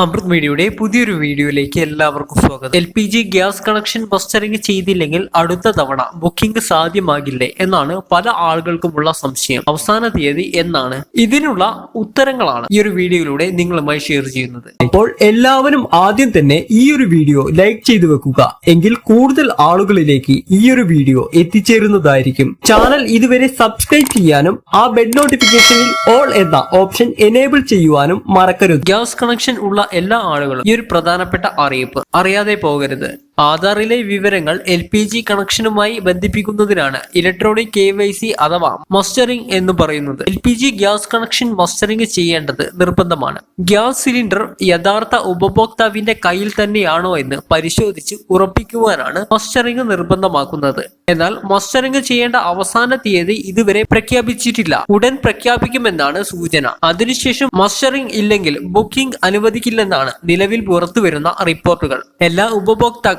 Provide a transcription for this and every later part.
അമൃത് മീഡിയയുടെ പുതിയൊരു വീഡിയോയിലേക്ക് എല്ലാവർക്കും സ്വാഗതം. L P G gas connection mustering ചെയ്തില്ലെങ്കിൽ അടുത്ത തവണ ബുക്കിംഗ് സാധ്യമാകില്ലേ എന്നാണ് പല ആളുകൾക്കുമുള്ള സംശയം. അവസാന തീയതി എന്നാണ്. ഇതിനുള്ള ഉത്തരങ്ങളാണ് ഈ ഒരു വീഡിയോയിലൂടെ നിങ്ങളുമായി ഷെയർ ചെയ്യുന്നത്. അപ്പോൾ എല്ലാവരും ആദ്യം തന്നെ ഈ ഒരു വീഡിയോ ലൈക്ക് ചെയ്തു വെക്കുക. എങ്കിൽ കൂടുതൽ ആളുകളിലേക്ക് ഈ ഒരു വീഡിയോ എത്തിച്ചേരുന്നതായിരിക്കും. ചാനൽ ഇതുവരെ സബ്സ്ക്രൈബ് ചെയ്യാനും ആ ബെഡ് നോട്ടിഫിക്കേഷനിൽ ഓൾ എന്ന ഓപ്ഷൻ എനേബിൾ ചെയ്യുവാനും മറക്കരുത്. ഗ്യാസ് കണക്ഷൻ ഉള്ള എല്ലാ ആളുകളും ഈ ഒരു പ്രധാനപ്പെട്ട അറിയിപ്പ് അറിയാതെ പോകരുത്. ആധാറിലെ വിവരങ്ങൾ എൽ പി ജി കണക്ഷനുമായി ബന്ധിപ്പിക്കുന്നതിനാണ് ഇലക്ട്രോണിക് കെ വൈ സി അഥവാ മസ്റ്ററിംഗ് എന്ന് പറയുന്നത്. L P G gas connection mustering ചെയ്യേണ്ടത് നിർബന്ധമാണ്. ഗ്യാസ് സിലിണ്ടർ യഥാർത്ഥ ഉപഭോക്താവിന്റെ കയ്യിൽ തന്നെയാണോ എന്ന് പരിശോധിച്ച് ഉറപ്പിക്കുവാനാണ് മസ്റ്ററിംഗ് നിർബന്ധമാക്കുന്നത്. എന്നാൽ മസ്റ്ററിംഗ് ചെയ്യേണ്ട അവസാന തീയതി ഇതുവരെ പ്രഖ്യാപിച്ചിട്ടില്ല. ഉടൻ പ്രഖ്യാപിക്കുമെന്നാണ് സൂചന. അതിനുശേഷം മസ്റ്ററിംഗ് ഇല്ലെങ്കിൽ ബുക്കിംഗ് അനുവദിക്കില്ലെന്നാണ് നിലവിൽ പുറത്തുവരുന്ന റിപ്പോർട്ടുകൾ. എല്ലാ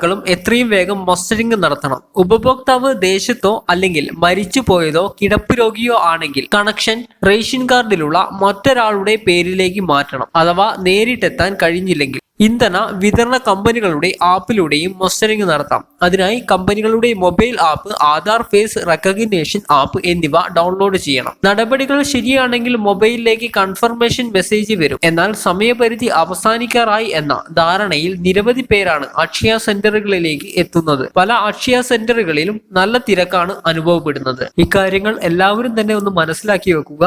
ഉപഭോക്താക്കളും എത്രയും വേഗം മസ്റ്ററിംഗ് നടത്തണം. ഉപഭോക്താവ് ദേശത്തോ അല്ലെങ്കിൽ മരിച്ചു പോയതോ കിടപ്പ് രോഗിയോ ആണെങ്കിൽ കണക്ഷൻ റേഷൻ കാർഡിലുള്ള മറ്റൊരാളുടെ പേരിലേക്ക് മാറ്റണം. അഥവാ നേരിട്ടെത്താൻ കഴിഞ്ഞില്ലെങ്കിൽ ഇന്ധന വിതരണ കമ്പനികളുടെ ആപ്പിലൂടെയും മസ്റ്ററിംഗ് നടത്താം. അതിനായി കമ്പനികളുടെ mobile app Aadhaar face recognition app എന്നിവ ഡൗൺലോഡ് ചെയ്യണം. നടപടികൾ ശരിയാണെങ്കിൽ മൊബൈലിലേക്ക് കൺഫർമേഷൻ മെസ്സേജ് വരും. എന്നാൽ സമയപരിധി അവസാനിക്കാറായി എന്ന ധാരണയിൽ നിരവധി പേരാണ് അക്ഷയ സെന്ററുകളിലേക്ക് എത്തുന്നത്. പല അക്ഷയ സെന്ററുകളിലും നല്ല തിരക്കാണ് അനുഭവപ്പെടുന്നത്. ഇക്കാര്യങ്ങൾ എല്ലാവരും തന്നെ ഒന്ന് മനസ്സിലാക്കി വെക്കുക.